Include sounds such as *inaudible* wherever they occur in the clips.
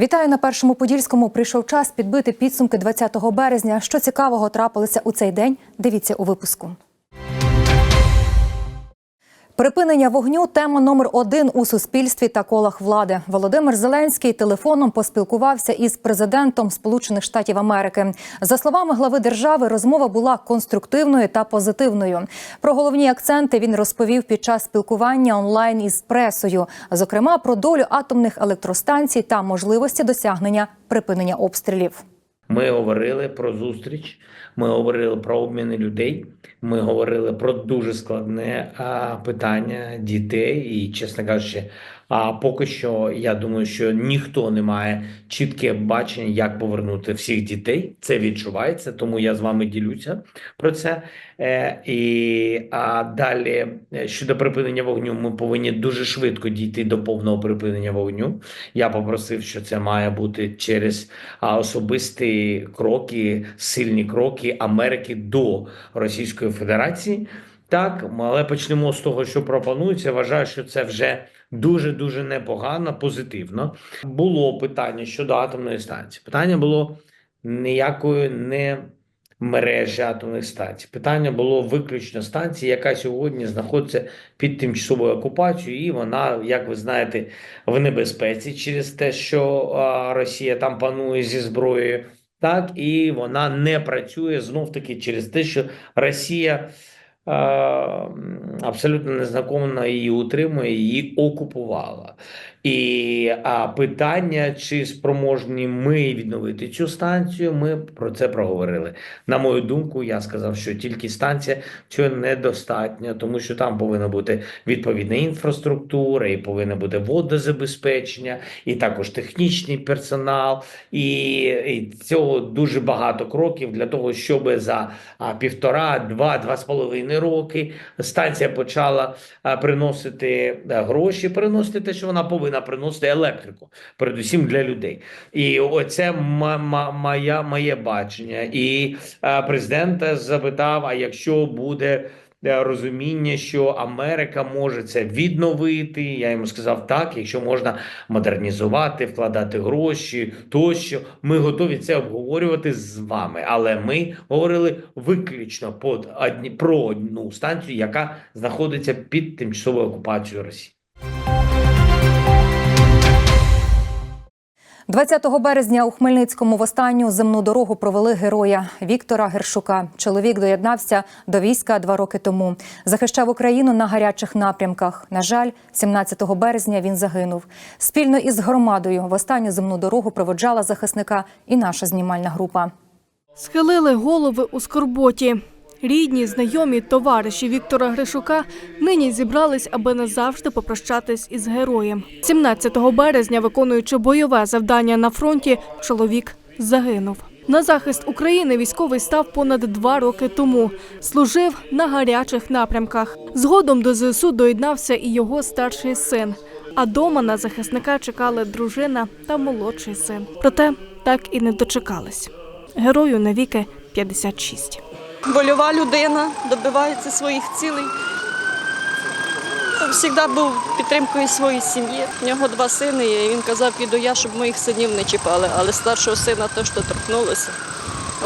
Вітаю на першому подільському. Прийшов час підбити підсумки 20 березня. Що цікавого трапилося у цей день? Дивіться у випуску. Припинення вогню тема номер один у суспільстві та колах влади. Володимир Зеленський телефоном поспілкувався із президентом Сполучених Штатів Америки. За словами глави держави, розмова була конструктивною та позитивною. Про головні акценти він розповів під час спілкування онлайн із пресою, зокрема про долю атомних електростанцій та можливості досягнення припинення обстрілів. Ми говорили про зустріч, ми говорили про обміни людей. Ми говорили про дуже складне питання дітей, і, чесно кажучи, а поки що я думаю, що ніхто не має чітке бачення, як повернути всіх дітей. Це відчувається, тому я з вами ділюся про це. Е, і а далі е, щодо припинення вогню, ми повинні дуже швидко дійти до повного припинення вогню. Я попросив, що це має бути через особисті кроки, сильні кроки Америки до Російської Федерації. Так, але почнемо з того, що пропонується. Вважаю, що це вже дуже дуже непогано, позитивно. Було питання щодо атомної станції. Питання було ніякої не мережі атомних станцій. Питання було виключно станції, яка сьогодні знаходиться під тимчасовою окупацією, і вона, як ви знаєте, в небезпеці через те, що Росія там панує зі зброєю. Так, і вона не працює знов таки через те, що Росія абсолютно незнакомно її утримує, її окупувала. І а питання, чи спроможні ми відновити цю станцію, ми про це проговорили. На мою думку, я сказав, що тільки станція цього недостатньо, тому що там повинна бути відповідна інфраструктура, і повинно бути водозабезпечення, і також технічний персонал. І, і цього дуже багато кроків для того, щоб за півтора, два, два з половиною роки станція почала приносити а, гроші, приносити те, що вона повинна приносити електрику, передусім для людей. І оце моя, моє бачення. І а, президент запитав: а якщо буде. е, Розуміння, що Америка може це відновити. Я йому сказав так, якщо можна модернізувати, вкладати гроші тощо. Ми готові це обговорювати з вами. Але ми говорили виключно под одні, про одну станцію, яка знаходиться під тимчасовою окупацією Росії. 20 березня у Хмельницькому в останню земну дорогу провели героя Віктора Гершука. Чоловік доєднався до війська два роки тому. Захищав Україну на гарячих напрямках. На жаль, 17 березня він загинув. Спільно із громадою в останню земну дорогу проводжала захисника і наша знімальна група. Схилили голови у скорботі. Рідні, знайомі, товариші Віктора Гришука нині зібрались, аби назавжди попрощатись із героєм. 17 березня, виконуючи бойове завдання на фронті, чоловік загинув. На захист України військовий став понад два роки тому. Служив на гарячих напрямках. Згодом до ЗСУ доєднався і його старший син. А дома на захисника чекали дружина та молодший син. Проте так і не дочекались. Герою навіки 56. Больова людина добивається своїх цілей. Завжди був підтримкою своєї сім'ї. У нього два сини, є, і він казав, піду я, щоб моїх синів не чіпали. Але старшого сина то, що торкнулося.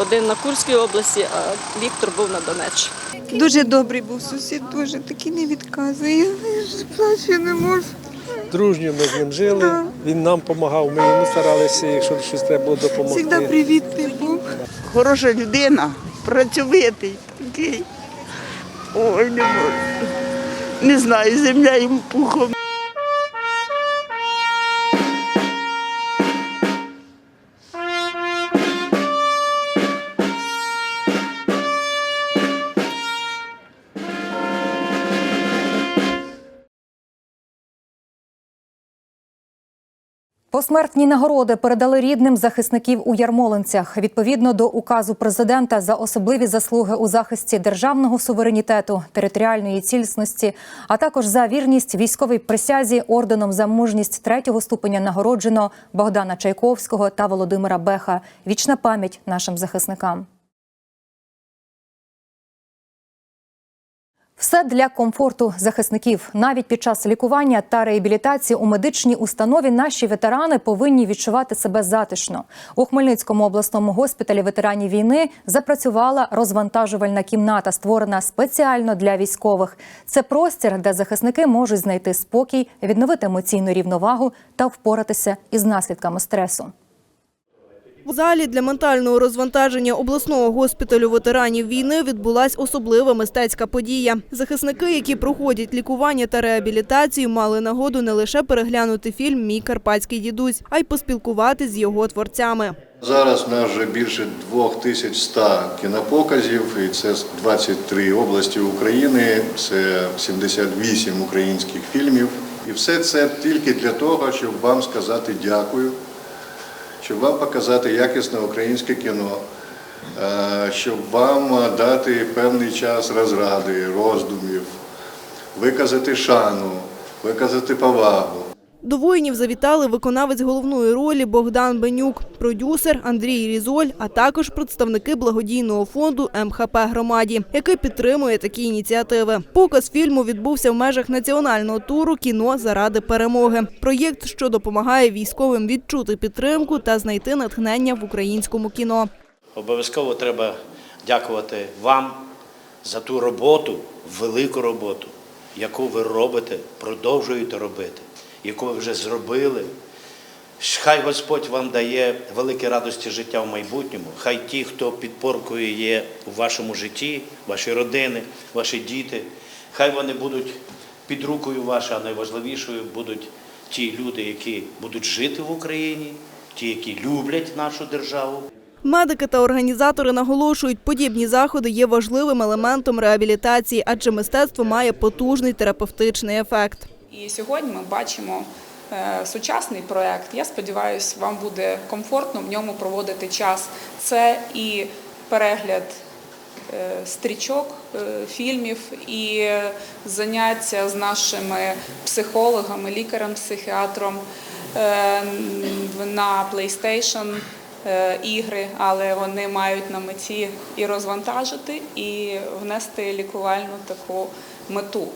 Один на Курській області, а Віктор був на Донеччині. Дуже добрий був сусід, дуже такий не відказує. Я ж плачу не можу. Дружньо ми з ним жили. Да. Він нам допомагав, ми йому старалися, якщо щось треба було Завжди допомогти. привітний був. хороша людина, працьовитий такий. Ой, не можу. Не знаю, земля йому пухом. Посмертні нагороди передали рідним захисників у Ярмолинцях відповідно до указу президента за особливі заслуги у захисті державного суверенітету, територіальної цілісності, а також за вірність військовій присязі орденом за мужність третього ступеня нагороджено Богдана Чайковського та Володимира Беха. Вічна пам'ять нашим захисникам. Все для комфорту захисників. Навіть під час лікування та реабілітації у медичній установі наші ветерани повинні відчувати себе затишно. У Хмельницькому обласному госпіталі ветеранів війни запрацювала розвантажувальна кімната, створена спеціально для військових. Це простір, де захисники можуть знайти спокій, відновити емоційну рівновагу та впоратися із наслідками стресу. В залі для ментального розвантаження обласного госпіталю ветеранів війни відбулась особлива мистецька подія. Захисники, які проходять лікування та реабілітацію, мали нагоду не лише переглянути фільм Мій карпатський дідусь, а й поспілкуватись з його творцями. Зараз у нас вже більше 2100 кінопоказів, і це з 23 області України, це 78 українських фільмів. І все це тільки для того, щоб вам сказати дякую, щоб вам показати якісне українське кіно, е, щоб вам дати певний час розради, роздумів, виказати шану, виказати повагу. До воїнів завітали виконавець головної ролі Богдан Бенюк, продюсер Андрій Різоль, а також представники благодійного фонду МХП громаді, який підтримує такі ініціативи. Показ фільму відбувся в межах національного туру Кіно заради перемоги. Проєкт, що допомагає військовим відчути підтримку та знайти натхнення в українському кіно. Обов'язково треба дякувати вам за ту роботу, велику роботу, яку ви робите, продовжуєте робити, яку ви вже зробили. Хай Господь вам дає великі радості життя в майбутньому. Хай ті, хто підпоркою є у вашому житті, ваші родини, ваші діти, хай вони будуть під рукою вашою, а найважливішою будуть ті люди, які будуть жити в Україні, ті, які люблять нашу державу. Медики та організатори наголошують, подібні заходи є важливим елементом реабілітації, адже мистецтво має потужний терапевтичний ефект. І сьогодні ми бачимо е, сучасний проект. Я сподіваюся, вам буде комфортно в ньому проводити час. Це і перегляд е, стрічок, е, фільмів, і заняття з нашими психологами, лікарем-психіатром е, на PlayStation ігри, але вони мають на меті і розвантажити, і внести лікувальну таку мету.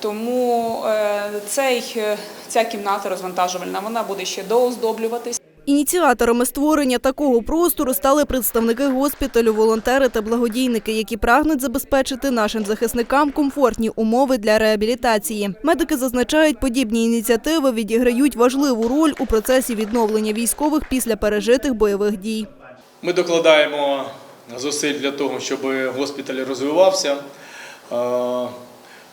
Тому е, цей, е, ця кімната розвантажувальна вона буде ще дооздоблюватись. Ініціаторами створення такого простору стали представники госпіталю, волонтери та благодійники, які прагнуть забезпечити нашим захисникам комфортні умови для реабілітації. Медики зазначають, подібні ініціативи відіграють важливу роль у процесі відновлення військових після пережитих бойових дій. Ми докладаємо зусиль для того, щоб госпіталь розвивався.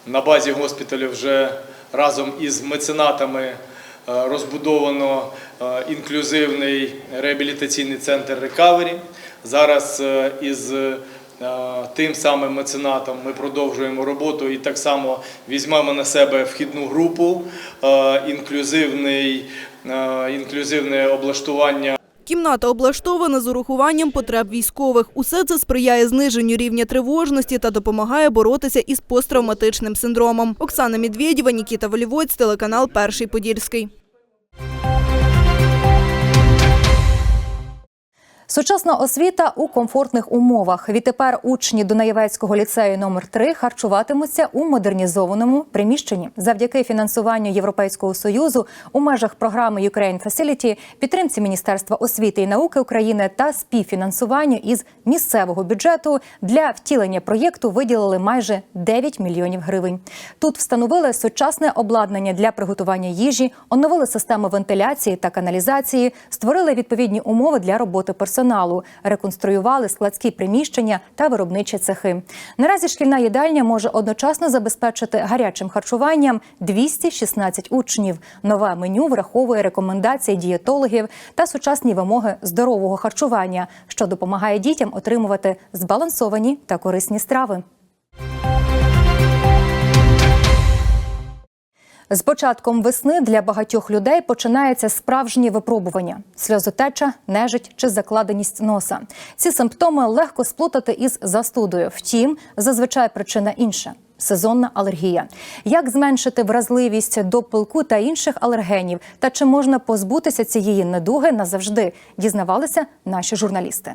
На базі госпіталю вже разом із меценатами е, розбудовано е, інклюзивний реабілітаційний центр рекавері. Зараз е, із тим самим меценатом ми продовжуємо роботу і так само візьмемо на себе вхідну групу, інклюзивне облаштування Кімната облаштована з урахуванням потреб військових. Усе це сприяє зниженню рівня тривожності та допомагає боротися із посттравматичним синдромом. Оксана Медведєва, Нікіта Волівоць, телеканал Перший Подільський. Сучасна освіта у комфортних умовах. Відтепер учні Дунаєвецького ліцею номер 3 харчуватимуться у модернізованому приміщенні. Завдяки фінансуванню Європейського союзу у межах програми Ukraine Facility, підтримці Міністерства освіти і науки України та співфінансуванню із місцевого бюджету для втілення проєкту виділили майже 9 мільйонів гривень. Тут встановили сучасне обладнання для приготування їжі, оновили систему вентиляції та каналізації, створили відповідні умови для роботи персоналу, реконструювали складські приміщення та виробничі цехи. Наразі шкільна їдальня може одночасно забезпечити гарячим харчуванням 216 учнів. Нове меню враховує рекомендації дієтологів та сучасні вимоги здорового харчування, що допомагає дітям отримувати збалансовані та корисні страви. З початком весни для багатьох людей починається справжнє випробування: сльозотеча, нежить чи закладеність носа. Ці симптоми легко сплутати із застудою. Втім, зазвичай причина інша. Сезонна алергія. Як зменшити вразливість до пилку та інших алергенів, та чи можна позбутися цієї недуги назавжди? Дізнавалися наші журналісти.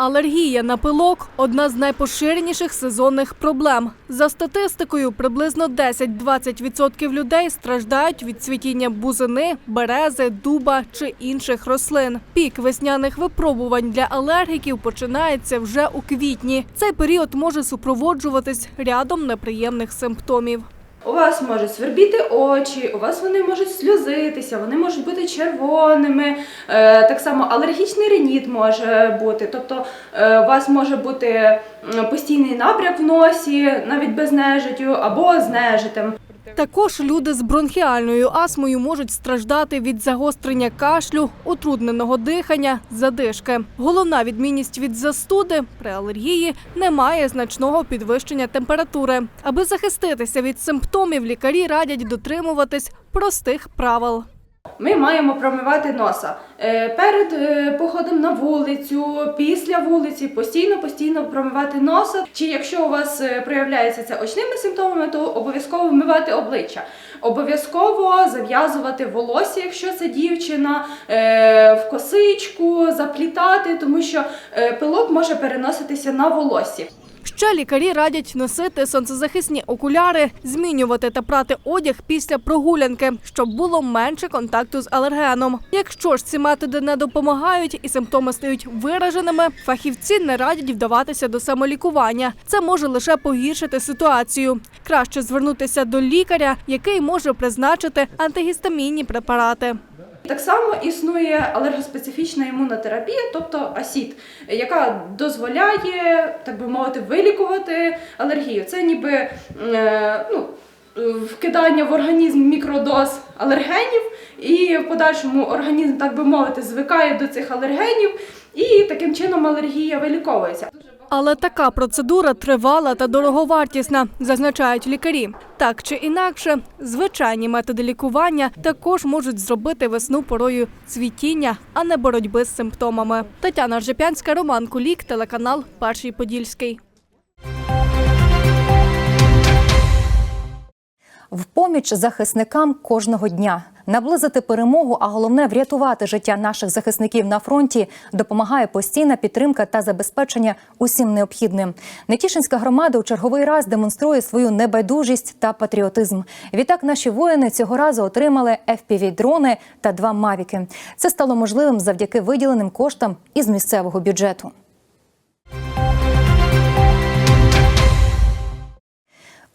Алергія на пилок одна з найпоширеніших сезонних проблем. За статистикою, приблизно 10-20% людей страждають від цвітіння бузини, берези, дуба чи інших рослин. Пік весняних випробувань для алергіків починається вже у квітні. Цей період може супроводжуватись рядом неприємних симптомів. У вас можуть свербіти очі, у вас вони можуть сльозитися, вони можуть бути червоними. Е, так само алергічний реніт може бути. Тобто е, у вас може бути постійний набряк в носі, навіть без нежиттю, або з нежитем. Також люди з бронхіальною астмою можуть страждати від загострення кашлю, утрудненого дихання, задишки. Головна відмінність від застуди при алергії немає значного підвищення температури. Аби захиститися від симптомів, лікарі радять дотримуватись простих правил. Ми маємо промивати носа Е, перед е, походом на вулицю, після вулиці, постійно постійно промивати носа. Чи якщо у вас е, проявляється це очними симптомами, то обов'язково вмивати обличчя. Обов'язково зав'язувати волосся, якщо це дівчина, в косичку, заплітати, тому що пилок може переноситися на волоссі. Ще лікарі радять носити сонцезахисні окуляри, змінювати та прати одяг після прогулянки, щоб було менше контакту з алергеном. Якщо ж ці методи не допомагають і симптоми стають вираженими, фахівці не радять вдаватися до самолікування. Це може лише погіршити ситуацію. Краще звернутися до лікаря, який може призначити антигістамінні препарати. Так само існує алергоспецифічна імунотерапія, тобто АСІД, яка дозволяє, так би мовити, вилікувати алергію. Це ніби е, ну, вкидання в організм мікродоз алергенів, і в подальшому організм, так би мовити, звикає до цих алергенів, і таким чином алергія виліковується. Але така процедура тривала та дороговартісна, зазначають лікарі. Так чи інакше, звичайні методи лікування також можуть зробити весну порою цвітіння, а не боротьби з симптомами. Тетяна Ржепянська, Роман Кулік, телеканал Перший Подільський. В поміч захисникам кожного дня наблизити перемогу, а головне врятувати життя наших захисників на фронті допомагає постійна підтримка та забезпечення усім необхідним. Нетішинська громада у черговий раз демонструє свою небайдужість та патріотизм. Відтак наші воїни цього разу отримали fpv дрони та два мавіки. Це стало можливим завдяки виділеним коштам із місцевого бюджету.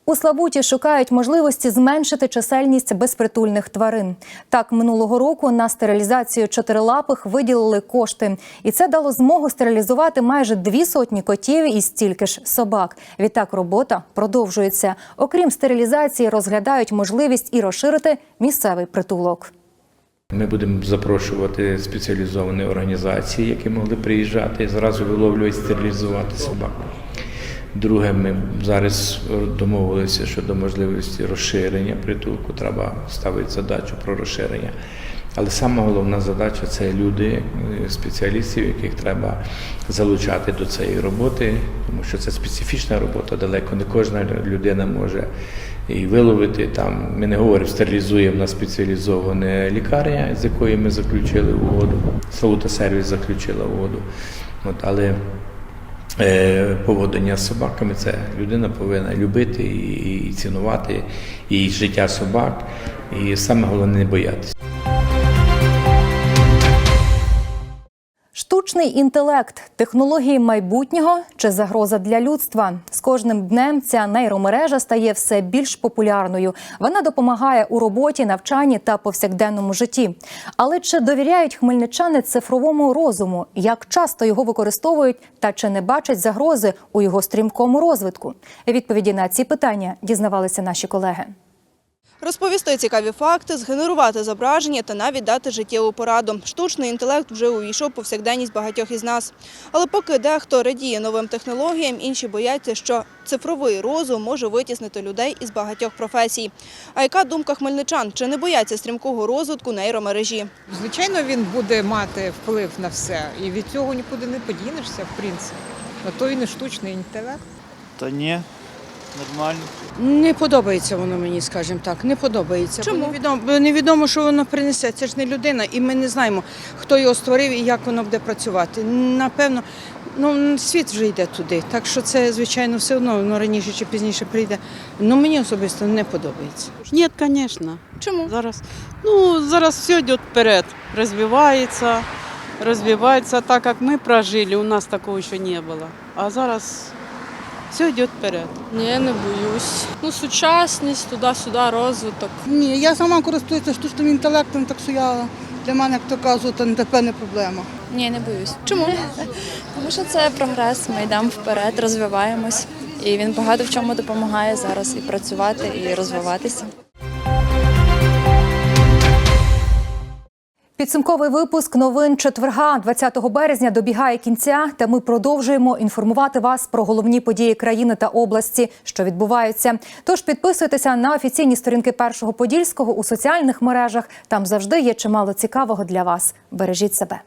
У Славуті шукають можливості зменшити чисельність безпритульних тварин. Так, минулого року на стерилізацію чотирилапих виділили кошти, і це дало змогу стерилізувати майже дві сотні котів і стільки ж собак. Відтак робота продовжується. Окрім стерилізації, розглядають можливість і розширити місцевий притулок. Ми будемо запрошувати спеціалізовані організації, які могли приїжджати і зразу виловлювати, стерилізувати собак. Друге, ми зараз домовилися щодо можливості розширення притулку. Треба ставити задачу про розширення. Але сама головна задача це люди, е, спеціалістів, яких треба залучати до цієї роботи, тому що це специфічна робота. Далеко не кожна людина може і виловити там. Ми не говоримо, стерилізуємо на спеціалізоване лікарня, з якою ми заключили угоду. Салута сервіс заключила угоду. От, але поводження з собаками це людина повинна любити і, і цінувати і життя собак, і саме головне не боятися. Штучний інтелект, технології майбутнього чи загроза для людства. З кожним днем ця нейромережа стає все більш популярною. Вона допомагає у роботі, навчанні та повсякденному житті. Але чи довіряють хмельничани цифровому розуму? Як часто його використовують та чи не бачать загрози у його стрімкому розвитку? Відповіді на ці питання дізнавалися наші колеги. Розповісти цікаві факти, згенерувати зображення та навіть дати життєву пораду. Штучний інтелект вже увійшов повсякденність багатьох із нас. Але поки дехто радіє новим технологіям, інші бояться, що цифровий розум може витіснити людей із багатьох професій. А яка думка хмельничан? Чи не бояться стрімкого розвитку нейромережі? Звичайно, він буде мати вплив на все, і від цього нікуди не подінешся, в принципі. На то він і штучний інтелект. Та ні. Нормально. Не подобається воно мені, скажімо так. Не подобається. Чому? Бо невідомо, бо невідомо, що воно принесе. Це ж не людина, і ми не знаємо, хто його створив і як воно буде працювати. Напевно, ну світ вже йде туди. Так що це, звичайно, все одно воно раніше чи пізніше прийде. Ну мені особисто не подобається. Нет, конечно. Чому? Зараз, ну, зараз все йде вперед, розвивається, розвивається так, як ми прожили, у нас такого ще не було. А зараз все йде вперед. Ні, не боюсь. Ну, сучасність, туди-сюди, розвиток. Ні, я сама користуюся штучним інтелектом, так що я для мене, як то кажуть, то ТП не проблема. Ні, не боюсь. Чому? *laughs* Тому що це прогрес, ми йдемо вперед, розвиваємось. І він багато в чому допомагає зараз і працювати, і розвиватися. Підсумковий випуск новин четверга, 20 березня, добігає кінця. Та ми продовжуємо інформувати вас про головні події країни та області, що відбуваються. Тож підписуйтеся на офіційні сторінки першого подільського у соціальних мережах. Там завжди є чимало цікавого для вас. Бережіть себе.